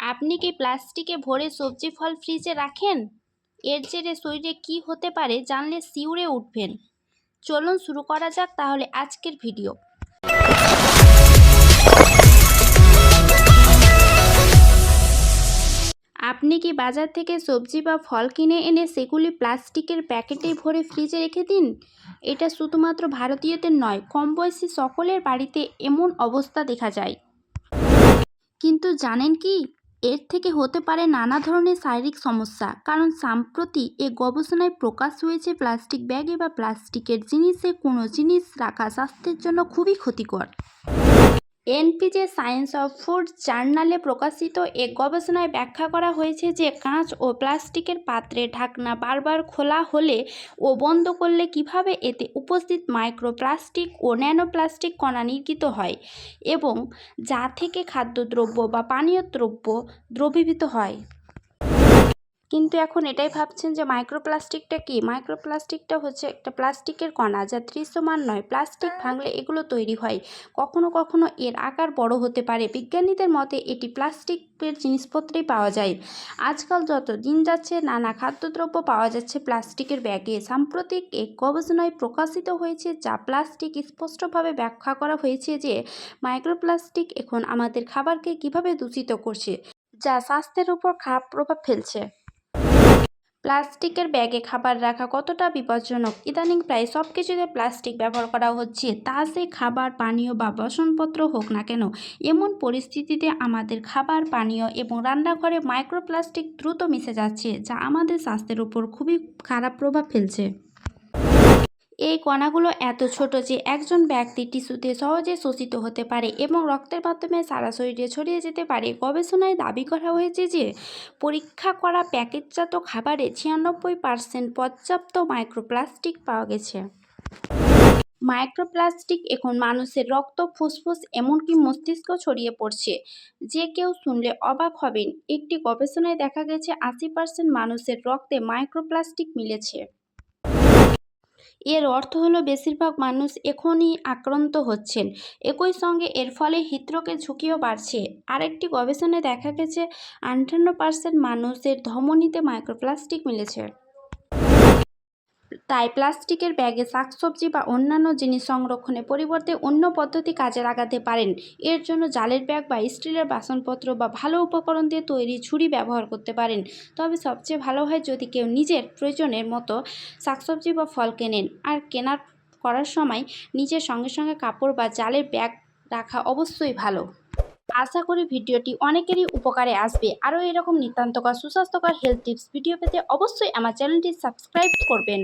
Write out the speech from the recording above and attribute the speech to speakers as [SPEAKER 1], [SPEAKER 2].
[SPEAKER 1] আপনি কি প্লাস্টিকে ভরে সবজি ফল ফ্রিজে রাখেন? এর জেরে শরীরে কী হতে পারে জানলে শিউরে উঠবেন। চলুন শুরু করা যাক তাহলে আজকের ভিডিও। আপনি কি বাজার থেকে সবজি বা ফল কিনে এনে সেগুলি প্লাস্টিকের প্যাকেটে ভরে ফ্রিজে রেখে দিন? এটা শুধুমাত্র ভারতীয়দের নয় কম বয়সী সকলের বাড়িতে এমন অবস্থা দেখা যায়। কিন্তু জানেন কি? এর থেকে হতে পারে নানা ধরনের শারীরিক সমস্যা, কারণ সাম্প্রতি এ গবেষণায় প্রকাশ হয়েছে প্লাস্টিক ব্যাগে বা প্লাস্টিকের জিনিসে কোনো জিনিস রাখা স্বাস্থ্যের জন্য খুবই ক্ষতিকর। এনপিজে সায়েন্স অফ ফুড জার্নালে প্রকাশিত এক গবেষণায় ব্যাখ্যা করা হয়েছে যে কাঁচ ও প্লাস্টিকের পাত্রে ঢাকনা বারবার খোলা হলে ও বন্ধ করলে কীভাবে এতে উপস্থিত মাইক্রোপ্লাস্টিক ও ন্যানোপ্লাস্টিক কণা নির্গিত হয় এবং যা থেকে খাদ্যদ্রব্য বা পানীয় দ্রব্য দ্রবীভূত হয়। কিন্তু এখন এটাই ভাবছেন যে মাইক্রোপ্লাস্টিকটা কি? মাইক্রোপ্লাস্টিকটা হচ্ছে একটা প্লাস্টিকের কণা যা দৃশ্যমান নয়। প্লাস্টিক ভাঙলে এগুলো তৈরি হয়। কখনো কখনো এর আকার বড় হতে পারে। বিজ্ঞানীদের মতে এটি প্লাস্টিকের জিনিসপত্রেই পাওয়া যায়। আজকাল যত দিন যাচ্ছে নানা খাদ্যদ্রব্য পাওয়া যাচ্ছে প্লাস্টিকের ব্যাগে। সাম্প্রতিক এক গবেষণায় প্রকাশিত হয়েছে যা প্লাস্টিক স্পষ্টভাবে ব্যাখ্যা করা হয়েছে যে মাইক্রোপ্লাস্টিক এখন আমাদের খাবারকে কীভাবে দূষিত করছে যা স্বাস্থ্যের উপর খারাপ প্রভাব ফেলছে। প্লাস্টিকের ব্যাগে খাবার রাখা কতটা বিপজ্জনক? ইদানিং প্রায় সব কিছুতে প্লাস্টিক ব্যবহার করা হচ্ছে। তা সে খাবার, পানীয় বা বাসনপত্র হোক না কেন, এমন পরিস্থিতিতে আমাদের খাবার, পানীয় এবং রান্নাঘরে মাইক্রোপ্লাস্টিক দ্রুত মিশে যাচ্ছে, যা আমাদের স্বাস্থ্যের উপর খুবই খারাপ প্রভাব ফেলছে। এই কণাগুলো এত ছোট যে একজন ব্যক্তি টিস্যুতে সহজে শোষিত হতে পারে এবং রক্তের মাধ্যমে সারা শরীরে ছড়িয়ে যেতে পারে। গবেষণায় দাবি করা হয়েছে যে পরীক্ষা করা প্যাকেটজাত খাবারে ছিয়ানব্বই পার্সেন্ট পর্যাপ্ত মাইক্রোপ্লাস্টিক পাওয়া গেছে। মাইক্রোপ্লাস্টিক এখন মানুষের রক্ত, ফুসফুস এমনকি মস্তিষ্ক ছড়িয়ে পড়ছে। যে কেউ শুনলে অবাক হবেন। একটি গবেষণায় দেখা গেছে আশি পার্সেন্ট মানুষের রক্তে মাইক্রোপ্লাস্টিক মিলেছে। এর অর্থ হলো বেশিরভাগ মানুষ এখনই আক্রান্ত হচ্ছেন। একই সঙ্গে এর ফলে হৃদরোগের ঝুঁকিও বাড়ছে। আরেকটি গবেষণায় দেখা গেছে, আটান্ন পার্সেন্ট মানুষের ধমনীতে মাইক্রোপ্লাস্টিক মিলেছে। তাই প্লাস্টিকের ব্যাগে শাকসবজি বা অন্যান্য জিনিস সংরক্ষণের পরিবর্তে অন্য পদ্ধতি কাজে লাগাতে পারেন। এর জন্য জালের ব্যাগ বা স্টিলের বাসনপত্র বা ভালো উপকরণ দিয়ে তৈরি ঝুড়ি ব্যবহার করতে পারেন। তবে সবচেয়ে ভালো হয় যদি কেউ নিজের প্রয়োজনের মতো শাকসবজি বা ফল কেনেন। আর কেনার করার সময় নিজের সঙ্গে সঙ্গে কাপড় বা জালের ব্যাগ রাখা অবশ্যই ভালো। আশা করি ভিডিওটি অনেকেরই উপকারে আসবে। আরও এরকম নিতান্তকর সুস্বাস্থ্যকর হেলথ টিপস ভিডিও পেতে অবশ্যই আমার চ্যানেলটি সাবস্ক্রাইব করবেন।